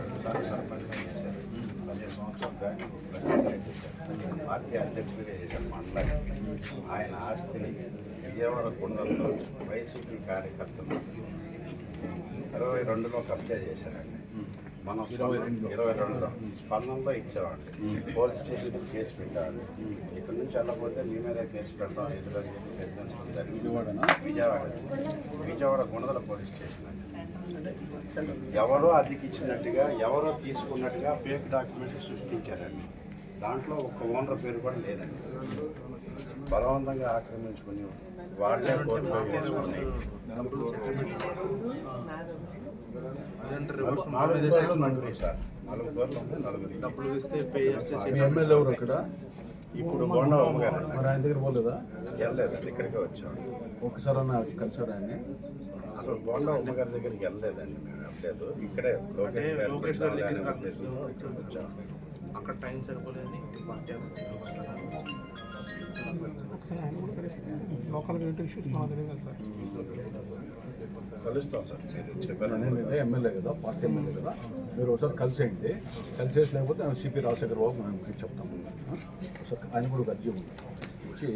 రెండుసార్లు సర్పంచ్గా చేశారు పదిహేను సంవత్సరాలు బ్యాంకు పార్టీ అధ్యక్షుడిగా చేశారు మండలానికి ఆయన ఆస్తిని విజయవాడ కొండల్లో వైసీపీ కార్యకర్తలు ఇరవై రెండులో కబ్జా చేశారండి. మనం ఇరవై రెండులో స్పందనలో ఇచ్చామండి పోలీస్ స్టేషన్ కేసు పెట్టామండి ఇక్కడ నుంచి వెళ్ళకపోతే మీ మీద కేసు పెడతాం. ఎదురు చేసి బెదిరించడం జరిగింది విజయవాడ. విజయవాడ గుణదల పోలీస్ స్టేషన్ అండి. ఎవరో అద్దెకి ఇచ్చినట్టుగా ఎవరో తీసుకున్నట్టుగా ఫేక్ డాక్యుమెంట్స్ సృష్టించారండి. దాంట్లో ఒక ఓనర్ పేరు కూడా లేదండి. బలవంతంగా ఆక్రమించుకుని వాళ్ళే కోర్టులో వేసుకుని నలుగురి సార్. నాలుగు కోట్లు ఉంది నలుగురి డబ్బులు ఇస్తే పే చేస్తే ఎమ్మెల్యే ఎవరు ఇప్పుడు బొండా గారు మరి ఆయన దగ్గర పోలేదా? వెళ్ళలేదండి ఇక్కడికే వచ్చాం. ఒకసారి అన్న కలిసారు ఆయన్ని? అసలు బోండా ఉమ్మగారి దగ్గరికి వెళ్ళలేదండి మేము వెళ్ళలేదు. ఇక్కడే లోకేష్ గారి గారి దగ్గర వచ్చాం. అక్కడ టైం సరిపోలేదని కలిస్తే సార్. ఎమ్మెల్యే కదా పార్టీ ఎమ్మెల్యే కదా. మీరు ఒకసారి కలిసేయండి. కలిసేసి లేకపోతే సిపి రాజశేఖర్ బాబు మేము మీకు చెప్తాం ఆ? ఒకసారి ఆయన కూడా ఒక అర్జీ ఉంది. వచ్చి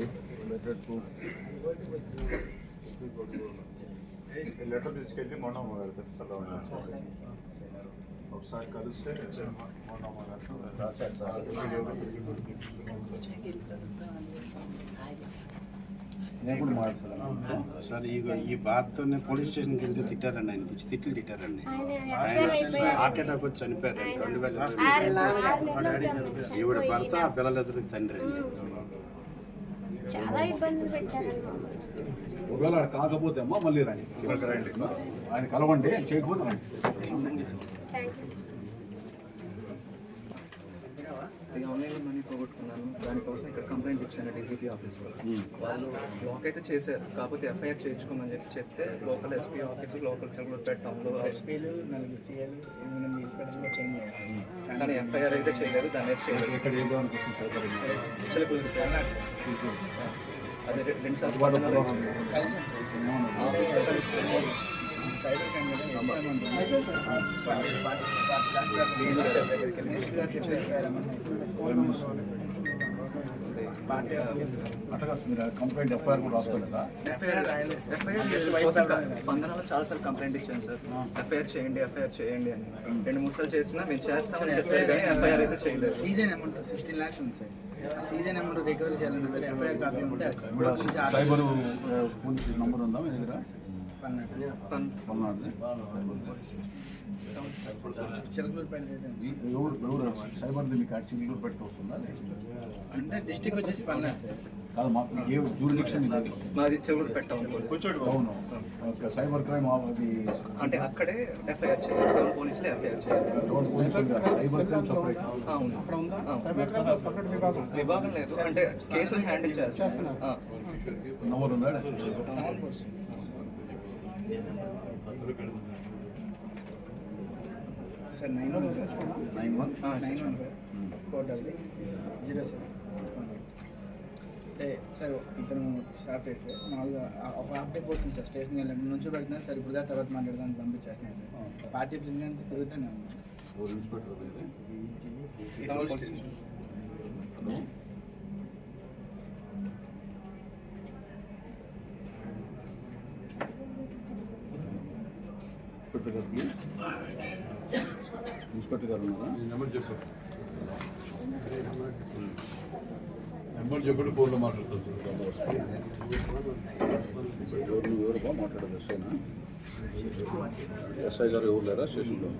లెటర్ తీసుకెళ్ళి మొన్న ఒకసారి కలిస్తే మొన్న రాశారు సార్ ఈ ఈ బాధతోనే పోలీస్ స్టేషన్కి వెళ్తే తిట్టారండి ఆయన పిచ్చి తిట్లు తిట్టారండి. హార్ట్ అటాక్ వచ్చి చనిపోయారండి. రెండు వేల ఈవిడ భర్త ఆ పిల్లల ఎదురు తండ్రి. అండి చాలా ఇబ్బందులు అసలు. ఒకవేళ కాకపోతే అమ్మా మళ్ళీ రండి. ఆయన కలవండి చేయకపోతే రండి. థ్యాంక్ యూ ఆన్లైన్లో మనీ పోగొట్టుకున్నాను. దానికోసం ఇక్కడ కంప్లైంట్ ఇచ్చాను డీజీపీ ఆఫీస్లో వాళ్ళు బ్లాక్ అయితే చేశారు. కాకపోతే ఎఫ్ఐఆర్ చేయించుకోమని చెప్పి చెప్తే local SP office local Chilakalapeta టౌన్లో ఎస్పీలు నలుగురు సీఎలు చేంజ్ అయ్యారు కానీ ఎఫ్ఐఆర్ అయితే చేయలేదు. దాని అయితే చేయలేదు. ఇక్కడ ఏదో అనిపిస్తుంది సౌకర్యం చిలకలపేట అదే రెండు సార్. కంప్లైంట్ ఎఫ్ఐఆర్ కూడా రాసుకోలేదా స్పందనలో చాలా సార్లు కంప్లైంట్ ఇచ్చాను సార్ ఎఫ్ఐఆర్ చేయండి ఎఫ్ఐఆర్ చేయండి అని రెండు మూడు సార్లు చేసినా మేము చేస్తామని చెప్పారు కానీ ఎఫ్ఐఆర్ అయితే చేయలేదు సీజన్ అమౌంట్ సిక్స్టీన్ లాక్స్ ఉంది సార్ ఆ సీజన్ అమౌంట్ రికవరీ చేయాలన్నా సరే ఎఫ్ఐఆర్ కాపీ ఉంటే సైబర్ నంబర్ ఉందా మీ దగ్గర పల్నాడు సైబర్ది మీకు యాక్చువల్లీ పెట్టి వస్తుందా అంటే డిస్టిక్ వచ్చేసి సార్. కాదు మాకు ఏ జూరిడిక్షన్ మాది చెవులు పెట్టాం పోలీస్. అవును ఓకే, సైబర్ క్రైమ్ అది అంటే అక్కడే ఎఫ్ఐఆర్ చేయాలి పోలీసులు ఎఫ్ఐఆర్ చేయాలి. సైబర్ క్రైమ్ సపరేట్ అవును అక్కడ ఉందా అవును. సైబర్ క్రైమ్ సపరేట్ విభాగం విభాగం లేదు. అంటే కేసులు హ్యాండిల్ చేస్తున్నారు. Town post sir nine one sir nine one nine one four double zero seven అంటే సార్ ఇతను షార్ట్ అయితే మామూలుగా ఒక హాఫ్ డే పోతుంది సార్ స్టేషన్కి వెళ్ళి నుంచి పెడుతున్నాను సార్ ఇప్పుడు తర్వాత మాట్లాడదానికి పంపించేస్తున్నాను సార్. పార్టీ ప్రెసిడెంట్ తిరుగుతూనే ఇన్స్పెక్టర్ గారు ప్లీజ్. ఇన్స్పెక్టర్ గారు ఉన్నారా? నెంబర్ చెప్పు నెంబర్ చెప్పండి ఫోన్లో మాట్లాడుతుంది ఎవరు నువ్వు ఎవరు బాగా మాట్లాడదు ఎస్ఐనా ఎస్ఐ గారు ఎవరు లేరా? స్టేషన్లో.